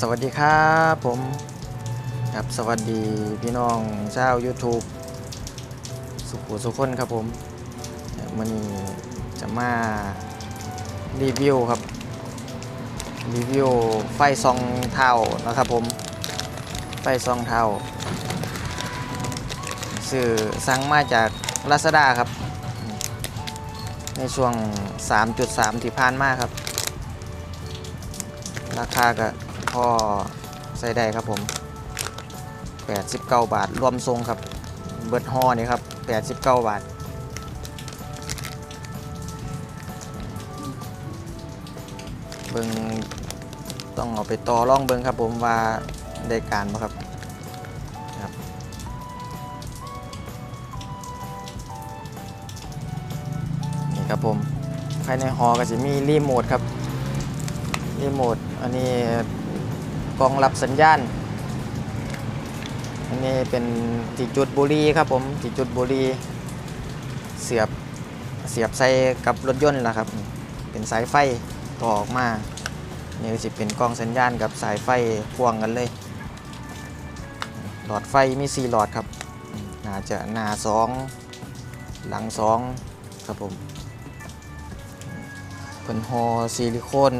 สวัสดีครับผมครับสวัสดีพี่น้องชาว YouTube สุขุสุขคนครับผมมันนี้จะมารีวิวครับ รีวิวไฟซองเท้านะครับผม ไฟซองเท้าสื่อสั่งมาจาก Lazada ครับ ในช่วง 3.3 ที่ผ่านมาครับ ราคาก็ พ่อใส่ได้ครับผม 89 บาท รวมทรงครับ เบิร์ดฮอนี่ครับ 89 บาทเบิงต้องเอาไปต่อร่องเบิงครับผมว่าได้การบ่ครับครับ นี่ครับผมภายในฮอก็จะมีรีโมทครับรีโมทอันนี้ กองรับสัญญาณอันนี้เป็นที่จุดบุรีครับผมที่จุดบุรีเสียบเสียบใส่กับรถยนต์แหละครับ เป็นสายไฟต่อออกมานี่ก็จะเป็นกล้องสัญญาณกับสายไฟพ่วงกันเลย หลอดไฟมี4หลอดครับน่าจะหน้าสองหลังสองครับผมเป็นฮอซิลิโคน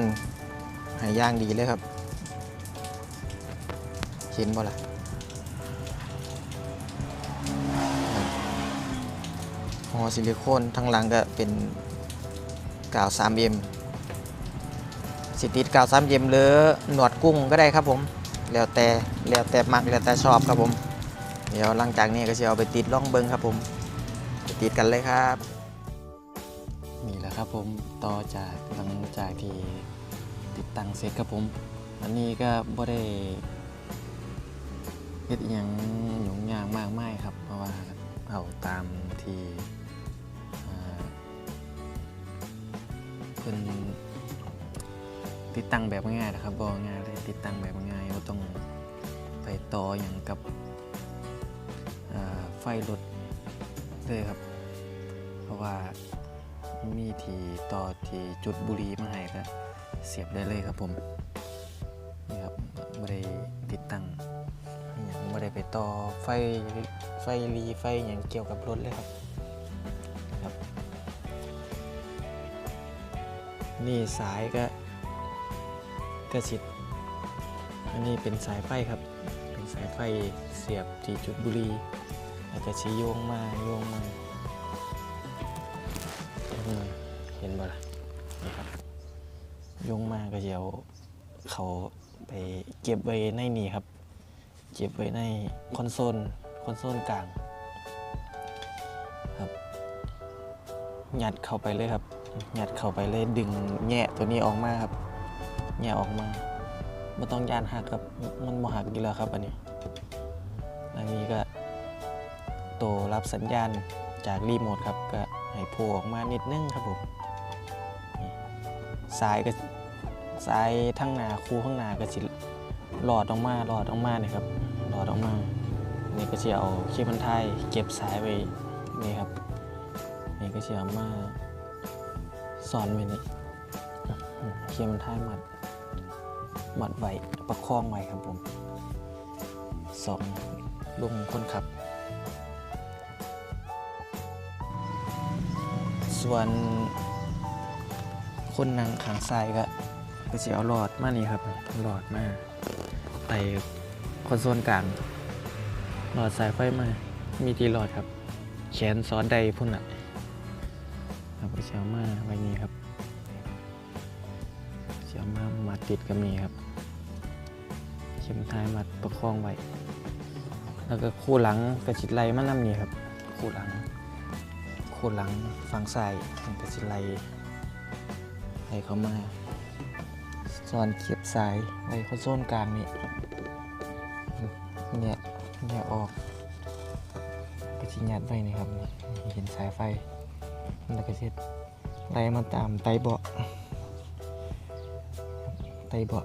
ให้ย่างดีเลยครับ เห็นบ่ล่ะฮอซิลิโคนทั้งหลังก็เป็นกาว 3M สิติดกาว 3M หรือหนวดกุ้งก็ได้ครับผม แล้วแต่แล้วแต่มักแล้วแต่ชอบครับผม เดี๋ยวหลังจากนี้ก็จะเอาไปติดล่องเบิงครับผมไปติดกันเลยครับนี่แหละครับผมต่อจากหลังจากที่ติดตั้งเสร็จครับผม อันนี้ก็บ่ได้ เฮ็ดอหยังหยุ่งยากมากมายครับ เพราะว่าเอาตามที่เพิ่นติดตั้งแบบง่ายๆนะครับบ่ง่ายเลยติดตั้งแบบง่ายเราต้องไปต่ออย่างกับไฟรถเลยครับ เพราะว่ามีที่ต่อที่จุดบุรีมาให้ก็เสียบได้เลยครับผมนี่ครับไม่ได้ติดตั้ง ต่อไฟไฟรีไฟอย่างเกี่ยวกับรถเลยครับนะครับ นี่สายก็กระชิดอันนี้เป็นสายไฟครับ เป็นสายไฟเสียบที่จุดบุรีแล้วก็ชี้โยงมาโยงมาอืมเห็นบ่ล่ะนี่ครับยงมาก็เดี๋ยวเขาไปเก็บไว้ในนี่ครับ เก็บไว้ในคอนโซลคอนโซลกลางครับยัดเข้าไปเลยครับยัดเข้าไปเลยดึงแง่ตัวนี้ออกมาครับแง่ออกมาไม่ต้องยานหักครับมันบ่หักอยู่แล้วครับอันนี้อันนี้ก็ตัวรับสัญญาณจากรีโมทครับก็ให้โผล่ออกมานิดนึงครับผมสายก็สายทั้งหนาคูข้างหนาก็สิหลอดออกมาหลอดออกมาเนี่ยครับ หลอดออกมานี่ก็จะเอาเคเบิลไทยเก็บสายไว้นี่ครับนี่ก็จะเอามาสอนไว้นี่อืมเคเบิลไทยมัดมัดไว้ประคองไว้ครับผมสองลุงคนขับ ส่วนคนนั่งขางซ้ายก็ก็จะเอาหลอดมานี่ครับหลอดมาไป คอนโซลกลาง หลอดสายไฟมา มีที่หลอดครับ แขนซ้อนใดพุ่นอะครับก็จะเอามาไว้นี่ครับจะเอามามาติดกับนี่ครับ เข็มท้ายมัดประคองไว้ แล้วก็คู่หลังกระชิดไหลมานำนี่ครับ คู่หลังโคนหลังฝั่งซ้ายมันก็จะไล่ไล่เข้ามาส่วนเขียบสายไว้เข้าโซนกลางนี่ เนี่ยเนี่ยออกก็จะยัดไว้นี่ครับเห็นสายไฟแล้วก็จะไล่มาตามไตเบาะไตเบาะ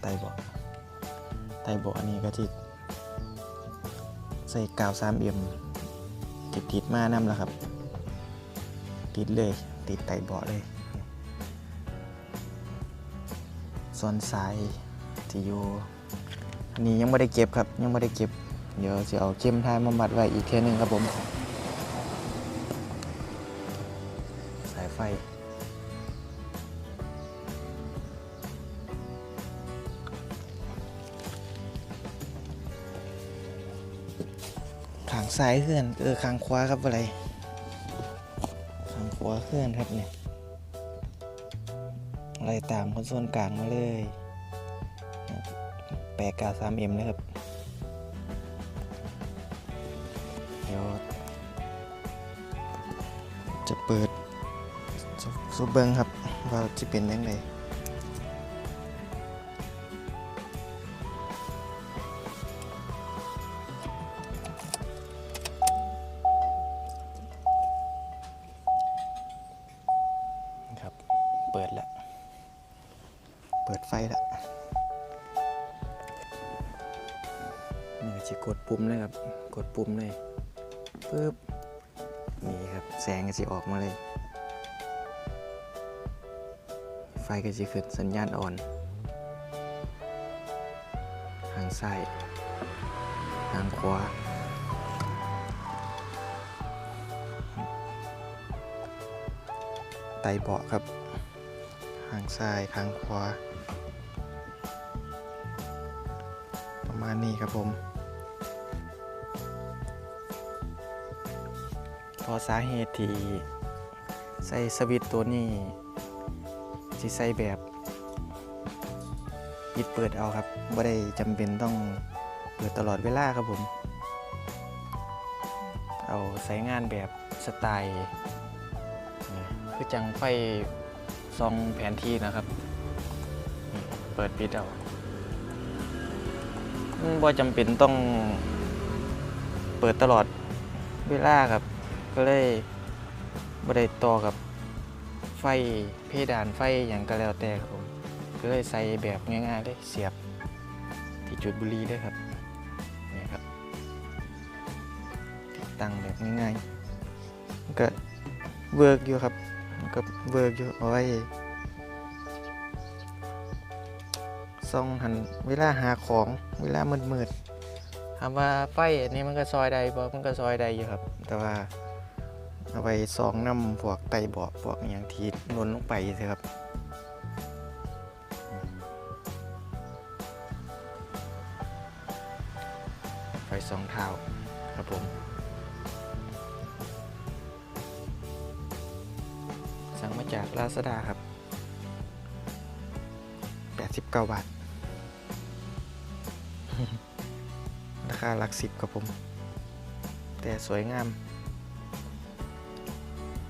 ไตเบาะไตเบาะอันนี้ก็ที่ใส่กาว 3M ติดติดๆมานำแล้วครับ ติดเลย ติดไตเบาะเลย ส่วนสายที่อยู่อันนี้ยังไม่ได้เก็บครับ ยังไม่ได้เก็บ เดี๋ยวจะเอาเข็มท้ายมามัดไว้อีกเท่นึงครับผม สายไฟขางซ้ายเคลื่อนเออขางขวาครับอะไร ขวเคลื่อนครับเนี่ยอะไรตามคอนโซลกลางมาเลยแปลกาสามเอ็มนะครับ เดี๋ยว จะเปิดซูบเบิงครับ ว่าจะเป็นยังไง เปิดแล้ว เปิดไฟแล้วนี่ก็จะกดปุ่มเลยครับ กดปุ่มเลยปึ๊บ นี่ครับ แสงก็จะออกมาเลย ไฟก็จะขึ้นสัญญาณอ่อน ทางซ้าย ทางขวาไตเบาะครับ ทางซ้ายทางขวา ประมาณนี้ครับผมเพอสาเหตุที่ใส่สวิตตัวนี้สิใส่แบบปิดเปิดเอาครับไม่ได้จำเป็นต้องเปิดตลอดเวลาครับผม เอาใช้งานแบบสไตล์คือจังไฟ ซองแผนที่นะครับนี่เปิดปิดเอาบ่จำเป็นต้องเปิดตลอดเวลาครับ ก็เลยบได้ต่อกับไฟเพดานไฟอย่างก็แล้วแต่ครับผมก็เลยใส่แบบง่ายๆเลยเสียบที่จุดบุหรีเลยครับนี่ครับติดตั้งแบบง่ายๆก็เวิร์กอยู่ครับ ก็เวิร์กอยู่เอาไว้ส่องหันเวลาหาของเวลามืดๆถามว่าไฟอันนี้มันก็ซอยใดบ่มันก็ซอยใดอยู่ครับ แต่ว่าเอาไปซองน้ำพวกไตเบาะพวกอย่างที่นวนลงไปสิครับไฟสองเท้าครับผม จากลาซาด้าครับ 89 บาท ราคาหลักสิบครับผม แต่สวยงาม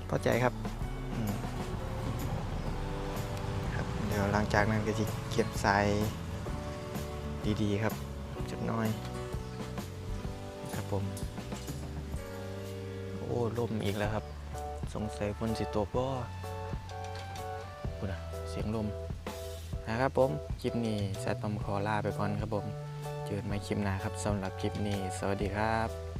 พอใจครับครับ เดี๋ยวหลังจากนั้นก็จะเก็บสายดีๆครับจักหน้อย ครับผม โอ้ลมอีกแล้วครับ สงสัยฝนสิตกบ่อ สียงลมนะครับผม คลิปนี้แซดตอมขอลาไปก่อนครับผมเจอกันใหม่คลิปหน้าครับสำหรับคลิปนี้ สวัสดีครับ